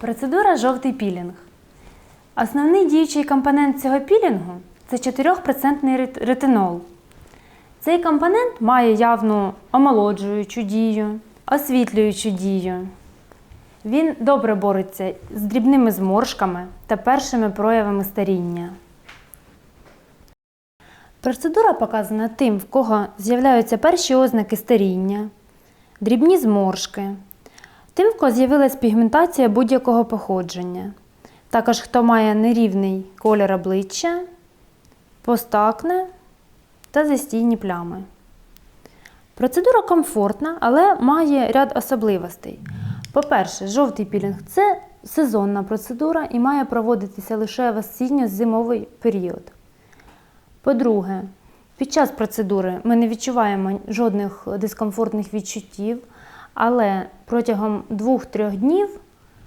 Процедура жовтий пілінг. Основний діючий компонент цього пілінгу це 4% ретинол. Цей компонент має явну омолоджуючу дію, освітлюючу дію. Він добре бореться з дрібними зморшками та першими проявами старіння. Процедура показана тим, в кого з'являються перші ознаки старіння, дрібні зморшки, тим, в кого з'явилась пігментація будь-якого походження. Також хто має нерівний колір обличчя, постакне та застійні плями. Процедура комфортна, але має ряд особливостей. По-перше, жовтий пілінг це сезонна процедура і має проводитися лише в осінньо-зимовий період. По-друге, під час процедури ми не відчуваємо жодних дискомфортних відчуттів, але протягом 2-3 днів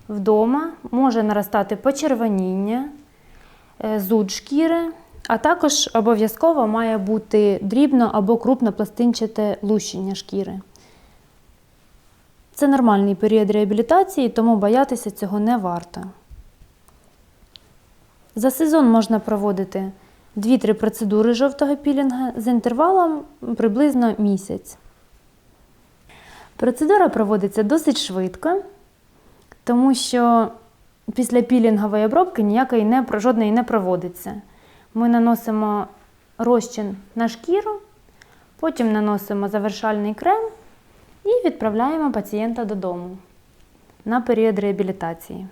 вдома може наростати почервоніння, е, зуд шкіри, а також обов'язково має бути дрібно або крупнопластинчате лущення шкіри. Це нормальний період реабілітації, тому боятися цього не варто. За сезон можна проводити 2-3 процедури жовтого пілінга з інтервалом приблизно місяць. Процедура проводиться досить швидко, тому що після пілінгової обробки ніякої не, жодної не проводиться. Ми наносимо розчин на шкіру, потім наносимо завершальний крем і відправляємо пацієнта додому на період реабілітації.